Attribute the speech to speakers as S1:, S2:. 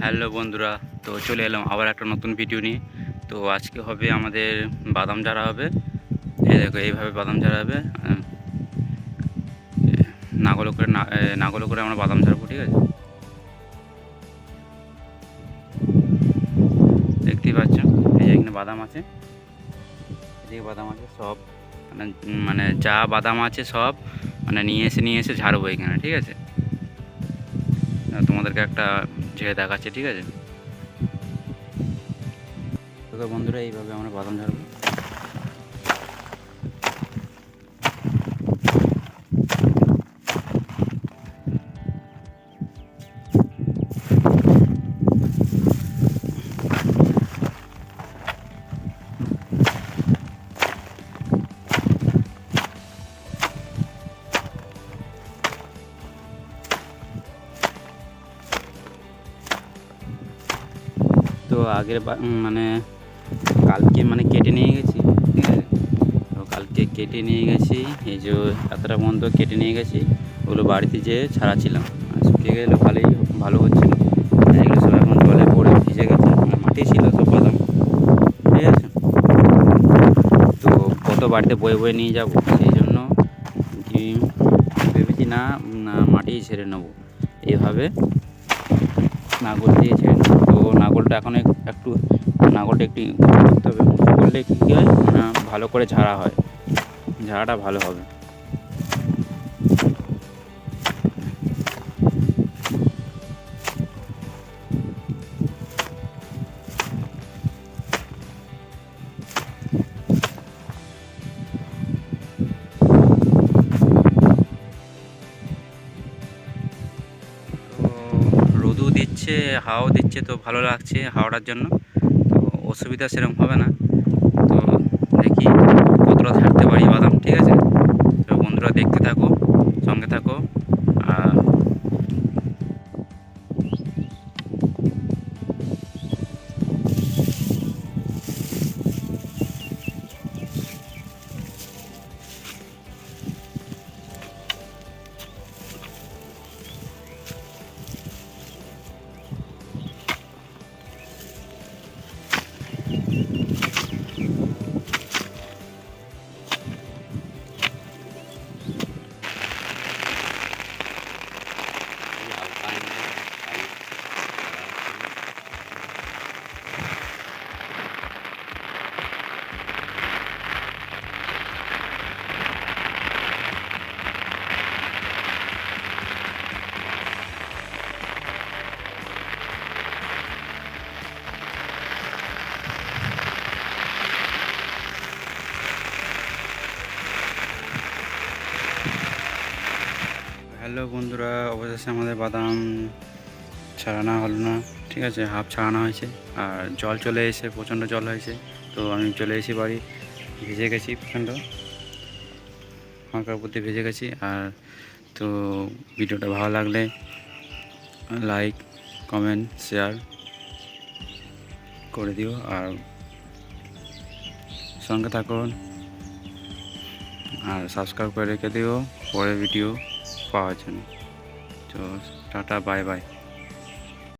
S1: Hello বন্ধুরা, তো চলে এলাম আবার একটা নতুন ভিডিও নিয়ে। তো আজকে হবে আমাদের বাদাম ঝাড়া হবে। এই দেখো, এইভাবে বাদাম ঝাড়া হবে। নাগলো করে নাগলো করে আমরা বাদাম ঝাড়বো, ঠিক আছে? দেখতেই পাচ্ছ, এই যে এখানে বাদাম আছে। এদিকে বাদাম আছে, সব। মানে মানে যা বাদাম আছে সব মানে নিয়ে এসে নিয়ে এসে ঝাড়বো এখানে, ঠিক আছে? তোমাদেরকে একটা ঝেড়ে দেখাচ্ছে ঠিক আছে? তো বন্ধুরা এইভাবে আমরা বাদাম ঝাড়বো। তো আগের মানে কালকে মানে কেটে নিয়ে গেছি। ঠিক আছে তো কালকে কেটে নিয়ে গেছি, এই যে এতটা বন্ধ কেটে নিয়ে গেছি, ওগুলো বাড়িতে যেয়ে ছাড়াচ্ছিলাম। শুকিয়ে গেলে ভালোই, ভালো হচ্ছিল এগুলো সব এখন জলে পড়ে, ভিজে গেছে মানে মাটি ছিল সব বাদাম। ঠিক আছে? তো কত বাড়িতে বয়ে বয়ে নিয়ে যাব? সেই জন্য কি ভেবেছি না না, মাটি ছেড়ে নেব। এইভাবে নাগল দিয়ে নেব। তো নাগলটা এখন একটু নাগরটা একটু করতে হবে। করলে কী হয়? না ভালো করে ঝাড়া হয়। ঝাড়াটা ভালো হবে। দিচ্ছে, হাওয়াও দিচ্ছে, তো ভালো লাগছে হাওয়াটার জন্য। তো অসুবিধা সেরকম হবে না। তো দেখি। হ্যালো বন্ধুরা, অবশেষে আমাদের বাদাম ছাড়ানো হলো না। ঠিক আছে, হাফ ছাড়ানো হয়েছে। আর জল চলে এসে প্রচণ্ড জল হয়েছে। তো আমি চলে এসেছি বাড়ি, ভিজে গেছি প্রচণ্ড। হালকা উপর ভেজে গেছি। আর তো ভিডিওটা ভালো লাগলে লাইক, কমেন্ট, শেয়ার করে দিও। আর সঙ্গে থাকুন। আর সাবস্ক্রাইব করে রেখে দিও। পরের ভিডিও পাওয়ার জন্য তো টাটা বাই বাই।